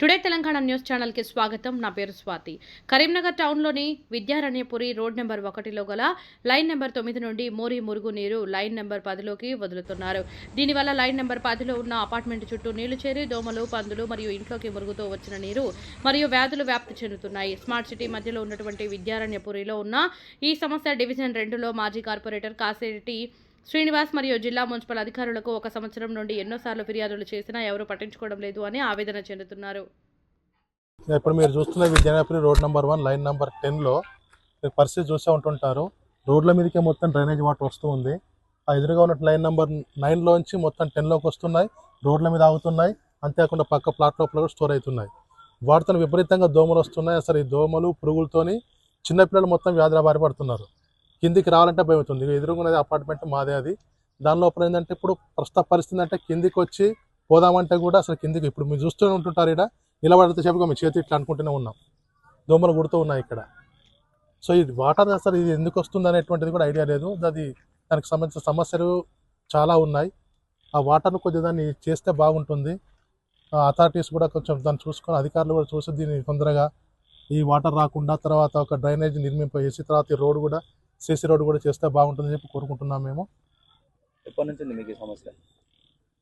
Today Telangana news ఛానల్కి స్వాగతం. నా పేరు స్వాతి. కరీంనగర్ టౌన్లోని విద్యారణ్యపురి రోడ్ నెంబర్ ఒకటిలో గల లైన్ నెంబర్ తొమ్మిది నుండి మోరి మురుగు నీరు లైన్ నెంబర్ పదిలోకి వదులుతున్నారు. దీనివల్ల లైన్ నెంబర్ పదిలో ఉన్న అపార్ట్మెంట్ చుట్టూ నీళ్ళు చేరి దోమలు పందులు మరియు ఇంట్లోకి మురుగుతో వచ్చిన నీరు మరియు వ్యాధులు వ్యాప్తి చెందుతున్నాయి. స్మార్ట్ సిటీ మధ్యలో ఉన్నటువంటి విద్యారణ్యపురిలో ఉన్న ఈ సమస్య డివిజన్ రెండులో మాజీ కార్పొరేటర్ కాసేటి శ్రీనివాస్ మరియు జిల్లా మున్సిపల్ అధికారులకు ఒక సంవత్సరం నుండి ఎన్నోసార్లు ఫిర్యాదులు చేసినా ఎవరూ పట్టించుకోవడం లేదు అని ఆవేదన చెందుతున్నారు. ఇప్పుడు మీరు చూస్తున్న Vidyanagari road number one line number టెన్లో మీరు పరిస్థితి చూసే ఉంటుంటారు. రోడ్ల మీదకే మొత్తం డ్రైనేజ్ వాటర్ వస్తూ ఉంది. ఆ ఎదురుగా ఉన్న లైన్ నెంబర్ నైన్లోంచి మొత్తం టెన్లోకి వస్తున్నాయి. రోడ్ల మీద ఆగుతున్నాయి. అంతేకాకుండా పక్క ప్లాట్ లోపల కూడా స్టోర్ అవుతున్నాయి. వాటితో విపరీతంగా దోమలు వస్తున్నాయి. అసలు ఈ దోమలు పురుగులతోని చిన్నపిల్లలు మొత్తం వ్యాధుల బారి పడుతున్నారు. కిందికి రావాలంటే భయం అవుతుంది. ఎదురుకున్నది అపార్ట్మెంట్ మాదే అది. దాని లోపల ఏంటంటే ఇప్పుడు ప్రస్తుత పరిస్థితి అంటే కిందికి వచ్చి పోదామంటే కూడా అసలు కిందికి ఇప్పుడు మీరు చూస్తూనే ఉంటుంటారు ఇక్కడ నిలబడితే చెప్పుకో మీ చేతి ఇట్లా అనుకుంటూనే ఉన్నాం. దోమలు కుడుతూ ఉన్నాయి ఇక్కడ. సో ఇది వాటర్ అసలు ఇది ఎందుకు వస్తుంది అనేటువంటిది కూడా ఐడియా లేదు. అది దానికి సంబంధించిన సమస్యలు చాలా ఉన్నాయి. ఆ వాటర్ను కొద్దిగా దాన్ని చేస్తే బాగుంటుంది. అథారిటీస్ కూడా కొంచెం దాన్ని చూసుకొని అధికారులు కూడా చూసి దీన్ని తొందరగా ఈ వాటర్ రాకుండా తర్వాత ఒక డ్రైనేజ్ నిర్మింపజేసి తర్వాత ఈ రోడ్ కూడా సీసీ రోడ్ కూడా చేస్తే బాగుంటుందని చెప్పి కోరుకుంటున్నాం మేము. ఎప్పటి నుంచి ఉంది మీకు ఈ సమస్య?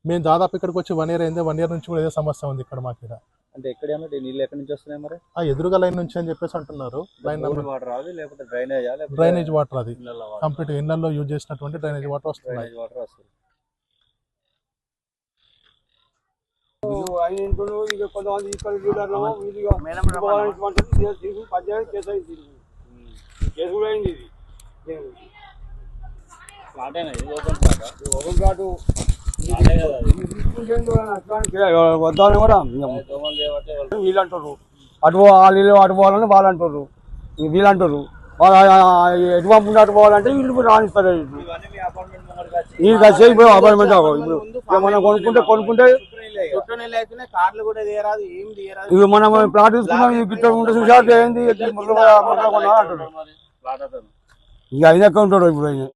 మేము దాదాపు ఇక్కడికి వచ్చి వన్ ఇయర్ అయింది. వన్ ఇయర్ నుంచి కూడా ఇదే సమస్య ఉంది ఇక్కడ మాకు ఇక్కడ. అంటే ఎక్కడ నీళ్ళు ఎక్కడి నుంచి వస్తున్నాయి మరి? ఆ ఎదురుగా లైన్ నుంచి అని చెప్పేసి అంటున్నారు. లైన్ బోర్ వాటర్ రాదు లేకపోతే డ్రైనేజా లేకపోతే డ్రైనేజ్ వాటర్ అది? కంప్లీట్ ఇళ్ళలో యూజ్ చేసినటువంటి డ్రైనేజ్ వాటర్ వస్తున్నాయి డ్రైనేజ్ వాటర్ వస్తుంది. ఆయన ఇంట్లో ఇక కొంతమంది ఇక్కడ పంచాయతీ అయింది. కేసు కూడా అయింది ఇది. వద్దామని కూడా అది వీళ్ళు అంటారు అటు వాళ్ళు అటు పోవాలని వాళ్ళు అంటారు వీళ్ళు అంటారు వాళ్ళు ఎటు పంపుకుంటే అటు పోవాలంటే వీళ్ళు రాణిస్తారు వీళ్ళు కలిసి ఇప్పుడు అపాయింట్మెంట్ ఇప్పుడు మనం కొనుక్కుంటే కొనుక్కుంటే ఇవి మనం ప్లాట్ తీసుకున్నాం ఇవి గిట్ట ఉంటే చూసాక ఏంది ముసలి ముసలి కొన్నా అంటారు మరి ఫ్లాట్ అతను ఇక